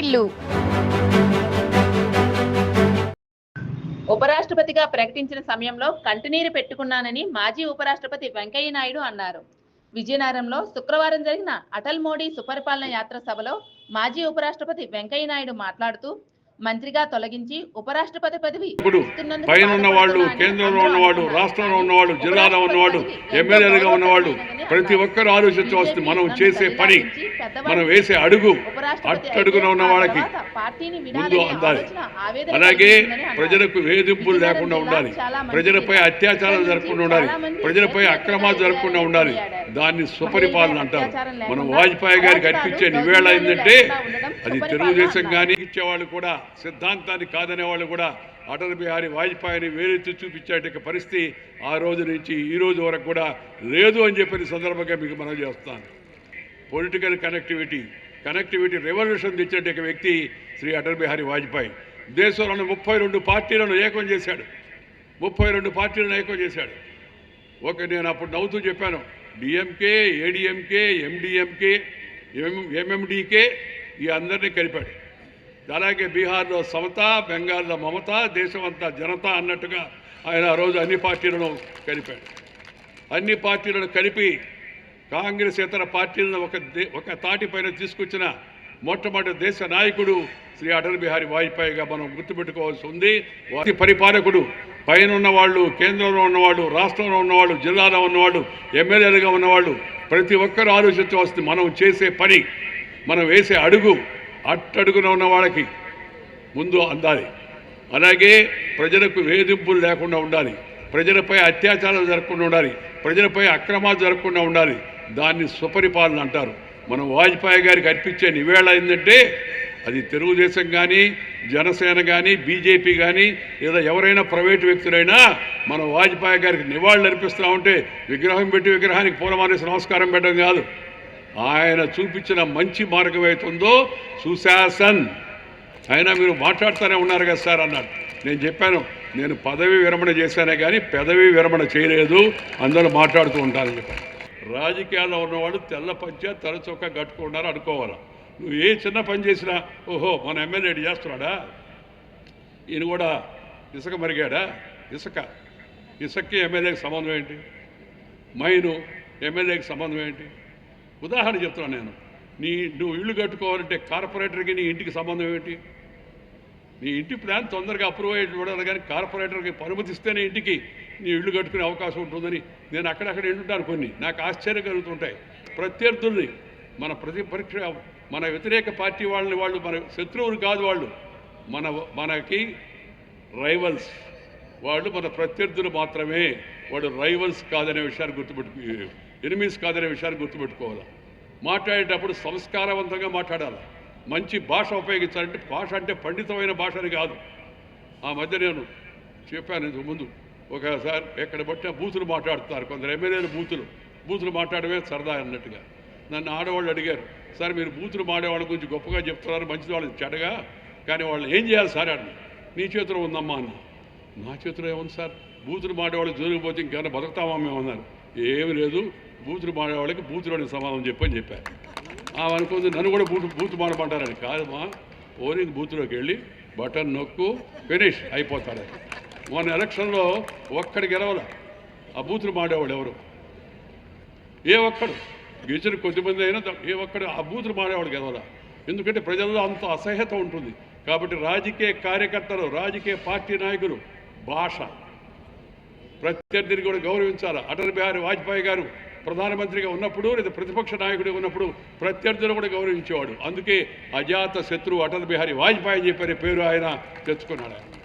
వాటిల్లు ఉపరాష్ట్రపతిగా ప్రకటించిన సమయంలో కంటినీరు పెట్టుకున్నానని మాజీ ఉపరాష్ట్రపతి వెంకయ్య నాయుడు అన్నారు విజయనగరంలో శుక్రవారం జరిగిన అటల్ మోడీ సుపరిపాలన యాత్ర సభలో మాజీ ఉపరాష్ట్రపతి వెంకయ్య నాయుడు మాట్లాడుతూ మంత్రిగా తొలగించి ఉపరాష్ట్రపతి పదవి పైన ఉన్నవాళ్ళు కేంద్రంలో ఉన్నవాళ్ళు. రాష్ట్రంలో ఉన్నవాళ్ళు జిల్లాలో ఉన్నవాళ్ళు ఎమ్మెల్యేలుగా ఉన్నవాళ్ళు ప్రతి ఒక్కరు ఆలోచించవలసింది మనం చేసే పని మనం వేసే అడుగు అట్టడుగున ఉన్న వాళ్ళకి ముందు అందాలి అలాగే ప్రజలకు వేధింపులు లేకుండా ఉండాలి. ప్రజలపై అత్యాచారాలు జరగకుండా ఉండాలి. ప్రజలపై అక్రమాలు జరగకుండా ఉండాలి. దాన్ని సుపరిపాలన అంటారు. మనం వాజ్పేయి గారికి అర్పించే నివేళ ఏంటంటే అది తెలుగుదేశం కానీ ఇచ్చేవాళ్ళు కూడా సిద్ధాంతాన్ని కాదనే వాళ్ళు కూడా అటల్ బిహారీ వాజ్పేయిని వేలెత్తి చూపించేట పరిస్థితి ఆ రోజు నుంచి ఈ రోజు వరకు కూడా లేదు అని చెప్పిన సందర్భంగా మీకు మనం చేస్తాను. పొలిటికల్ కనెక్టివిటీ కనెక్టివిటీ రెవల్యూషన్ తెచ్చినట్టు వ్యక్తి శ్రీ అటల్ బిహారీ వాజ్పేయి. దేశంలోని ముప్పై రెండు పార్టీలను ఏకం చేశాడు. ముప్పై రెండు పార్టీలను ఏకం చేశాడు. ఓకే నేను అప్పుడు నవ్వుతూ చెప్పాను DMK ADMK MDMK M DMDK ఈ అందరినీ కలిపాడు. అలాగే బీహార్లో సమత బెంగాల్లో మమత దేశమంతా జనత అన్నట్టుగా ఆయన ఆ రోజు అన్ని పార్టీలను కలిపాడు. అన్ని పార్టీలను కలిపి కాంగ్రెస్ ఇతర పార్టీలను ఒక ఒక తాటిపైన తీసుకొచ్చిన మొట్టమొదటి దేశ నాయకుడు శ్రీ అటల్ బిహారీ వాజ్పేయిగా మనం గుర్తుపెట్టుకోవాల్సి ఉంది. వారి పరిపాలకుడు పైన ఉన్నవాళ్ళు కేంద్రంలో ఉన్నవాళ్ళు రాష్ట్రంలో ఉన్నవాళ్ళు జిల్లాలో ఉన్నవాళ్ళు ఎమ్మెల్యేలుగా ఉన్నవాళ్ళు ప్రతి ఒక్కరు ఆలోచించవలసింది మనం చేసే పని మనం వేసే అడుగు అట్టడుగున ఉన్న వాళ్ళకి ముందు అందాలి. అలాగే ప్రజలకు వేధింపులు లేకుండా ఉండాలి. ప్రజలపై అత్యాచారాలు జరగకుండా ఉండాలి. ప్రజలపై అక్రమాలు జరగకుండా ఉండాలి. దాన్ని సుపరిపాలన అంటారు. మనం వాజ్పేయి గారికి అర్పించే నివేళ ఏంటంటే అది తెలుగుదేశం కానీ జనసేన కానీ బీజేపీ కానీ లేదా ఎవరైనా ప్రైవేటు వ్యక్తులైనా మనం వాజ్పేయి గారికి నివాళులు అర్పిస్తూ ఉంటే విగ్రహం పెట్టి విగ్రహానికి పూలమానేసి నమస్కారం పెట్టడం కాదు. ఆయన చూపించిన మంచి మార్గం అవుతుందో సుశాసన్ అయినా మీరు మాట్లాడుతూనే ఉన్నారు కదా సార్ అన్నాడు. నేను చెప్పాను నేను పదవి విరమణ చేశానే కానీ పెదవి విరమణ చేయలేదు అందరూ మాట్లాడుతూ ఉంటానని చెప్పాను రాజకీయాల్లో ఉన్నవాళ్ళు తెల్ల పంచ తలచొక్క కట్టుకున్నారు అనుకోవాలి. నువ్వు ఏ చిన్న పని చేసినా ఓహో మన ఎమ్మెల్యే ఇటు చేస్తున్నాడా? ఈయన కూడా ఇసుక మరిగాడా? ఇసుక. ఇసుక్కి ఎమ్మెల్యేకి సంబంధం ఏంటి? మైను ఎమ్మెల్యేకి సంబంధం ఏంటి? ఉదాహరణ చెప్తున్నాను నేను. నీ నువ్వు ఇల్లు కట్టుకోవాలంటే కార్పొరేటర్కి నీ ఇంటికి సంబంధం ఏంటి? నీ ఇంటి ప్లాన్ తొందరగా అప్రూవ్ అయ్యి చూడాలి కానీ కార్పొరేటర్కి పరిమితిస్తేనే ఇంటికి నీ ఇల్లు కట్టుకునే అవకాశం ఉంటుందని నేను అక్కడక్కడ వింటుంటాను కొన్ని. నాకు ఆశ్చర్యం కలుగుతుంటాయి. ప్రత్యర్థుల్ని మన ప్రతి పరీక్ష మన వ్యతిరేక పార్టీ వాళ్ళని వాళ్ళు మన శత్రువులు కాదు వాళ్ళు. మన మనకి రైవల్స్. వాళ్ళు మన ప్రత్యర్థులు మాత్రమే. వాడు రైవల్స్ కాదనే విషయాన్ని గుర్తుపెట్టుకు ఎనిమిస్ కాదనే విషయాన్ని గుర్తుపెట్టుకోవాలి? మాట్లాడేటప్పుడు సంస్కారవంతంగా మాట్లాడాలి? మంచి భాష ఉపయోగించాలంటే భాష అంటే పండితమైన భాష అని కాదు. ఆ మధ్య నేను చెప్పాను ఇంతకు ముందు. ఒకసారి ఎక్కడ పట్టిన బూతులు మాట్లాడుతున్నారు. కొందరు ఎమ్మెల్యేలు బూతులు. బూతులు మాట్లాడమే సరదా అన్నట్టుగా. నన్ను ఆడవాళ్ళు అడిగారు. సార్ మీరు బూతులు మాడేవాళ్ళ గురించి గొప్పగా చెప్తున్నారు. మంచిది వాళ్ళు చెడగా. కానీ వాళ్ళు ఏం చేయాలి సార్? అని నీ చేతిలో ఉందమ్మా అన్న. నా చేతిలో ఏముంది సార్? బూతులు మాడేవాళ్ళు జోలిపోతే ఇంకేమైనా బతుకుతామా మేము అన్నారు ఏమి లేదు. బూతులు మాడేవాళ్ళకి బూతులోని సమాధానం చెప్పని చెప్పారు ఆమె అనుకుంది నన్ను కూడా బూతు బూతు మాడమంటారని కాదమ్మా ఓని బూత్లోకి వెళ్ళి బటన్ నొక్కు ఫినిష్ అయిపోతాడు మొన్న ఎలక్షన్లో ఒక్కడి గెలవల. ఆ బూతులు మాడేవాడు ఎవరు? ఏ ఒక్కడు? గెలిచిన కొద్దిమంది అయినా ఏ ఒక్కడు? ఆ బూతులు మాడేవాడు గెలవల. ఎందుకంటే ప్రజల్లో అంత అసహ్యత ఉంటుంది. కాబట్టి రాజకీయ కార్యకర్తలు రాజకీయ పార్టీ నాయకులు భాష. ప్రత్యర్థిని కూడా గౌరవించాలి? అటల్ బిహారీ వాజ్పేయి గారు ప్రధానమంత్రిగా ఉన్నప్పుడు లేదా ప్రతిపక్ష నాయకుడిగా ఉన్నప్పుడు ప్రత్యర్థులు కూడా గౌరవించేవాడు. అందుకే అజాత శత్రువు అటల్ బిహారీ వాజ్పేయి అని చెప్పే పేరు ఆయన తెచ్చుకున్నాడు ఆయన.